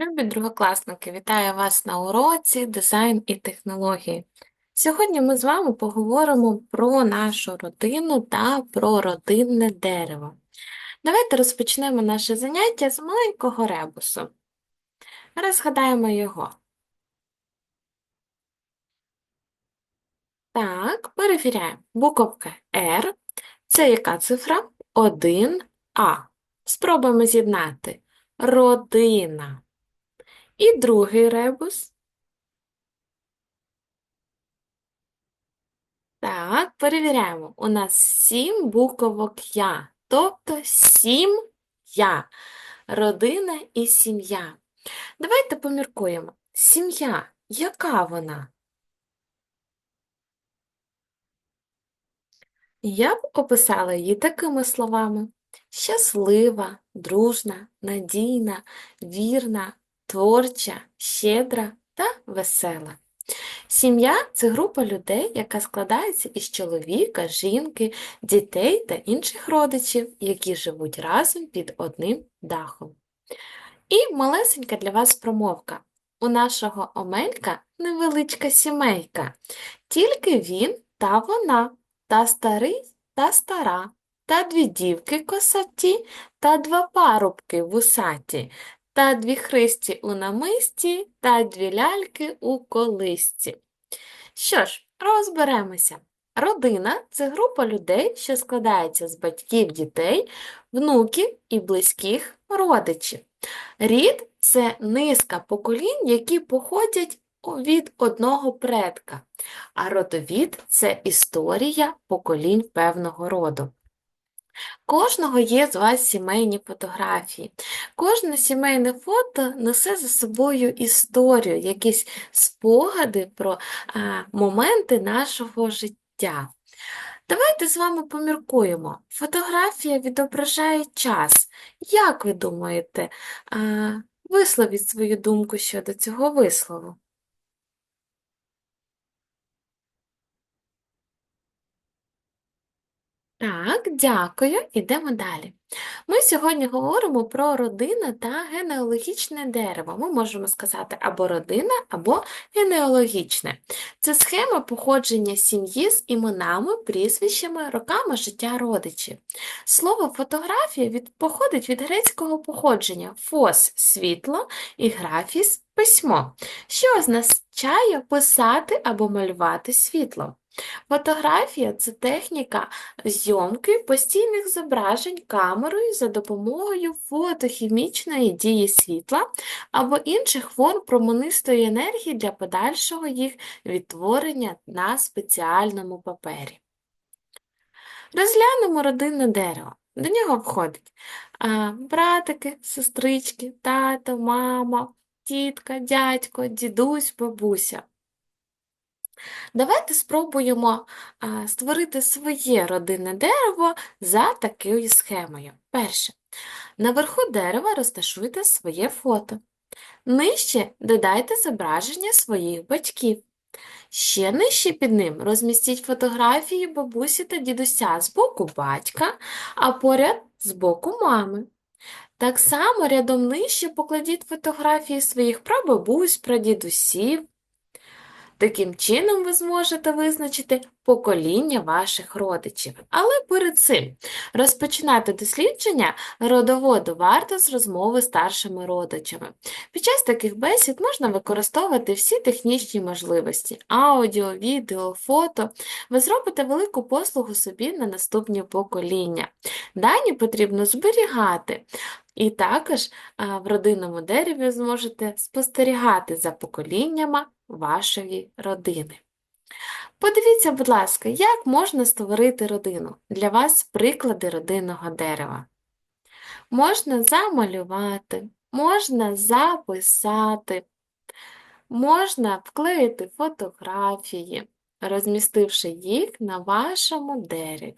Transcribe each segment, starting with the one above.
Любі другокласники, вітаю вас на уроці дизайн і технології. Сьогодні ми з вами поговоримо про нашу родину та про родинне дерево. Давайте розпочнемо наше заняття з маленького ребусу. Розгадаємо його. Так, перевіряємо. Буковка R – це яка цифра? 1А. Спробуємо з'єднати. Родина. І другий ребус. Так, перевіряємо. У нас сім буквок Я, тобто сім Я. Родина і сім'я. Давайте поміркуємо. Сім'я, яка вона? Я б описала її такими словами: щаслива, дружна, надійна, вірна, творча, щедра та весела. Сім'я це група людей, яка складається із чоловіка, жінки, дітей та інших родичів, які живуть разом під одним дахом. І малесенька для вас промовка. У нашого Омелька невеличка сімейка, тільки він та вона, та старий та стара, та дві дівки косаті, та два парубки вусаті, та дві христі у намисті, та дві ляльки у колисці. Що ж, розберемося. Родина це група людей, що складається з батьків дітей, внуків і близьких родичів. Рід це низка поколінь, які походять від одного предка, а родовід це історія поколінь певного роду. Кожного є з вас сімейні фотографії. Кожне сімейне фото несе за собою історію, якісь спогади про а, моменти нашого життя. Давайте з вами поміркуємо. Фотографія відображає час. Як ви думаєте, а, висловіть свою думку щодо цього вислову? Так, дякую. Ідемо далі. Ми сьогодні говоримо про родину та генеалогічне дерево. Ми можемо сказати або родина, або генеалогічне. Це схема походження сім'ї з іменами, прізвищами, роками життя родичів. Слово фотографія від, походить від грецького походження фос світло і графіс письмо, що означає писати або малювати світло. Фотографія це техніка зйомки постійних зображень камерою за допомогою фотохімічної дії світла або інших форм променистої енергії для подальшого їх відтворення на спеціальному папері. Розглянемо родинне дерево. До нього входять братики, сестрички, тато, мама, тітка, дядько, дідусь, бабуся. Давайте спробуємо створити своє родинне дерево за такою схемою. Перше. Наверху дерева розташуйте своє фото. Нижче додайте зображення своїх батьків. Ще нижче під ним розмістіть фотографії бабусі та дідуся з боку батька, а поряд з боку мами. Так само рядом нижче покладіть фотографії своїх прабабусь, прадідусів, Таким чином ви зможете визначити покоління ваших родичів. Але перед цим розпочинати дослідження родоводу варто з розмови старшими родичами. Під час таких бесід можна використовувати всі технічні можливості аудіо, відео, фото. Ви зробите велику послугу собі на наступні покоління. Дані потрібно зберігати. І також в родинному дереві зможете спостерігати за поколіннями вашої родини. Подивіться, будь ласка, як можна створити родину. Для вас приклади родинного дерева. Можна замалювати, можна записати, можна вклеїти фотографії, розмістивши їх на вашому дереві.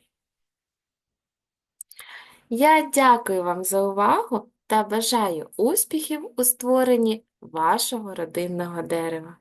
Я дякую вам за увагу та бажаю успіхів у створенні вашого родинного дерева.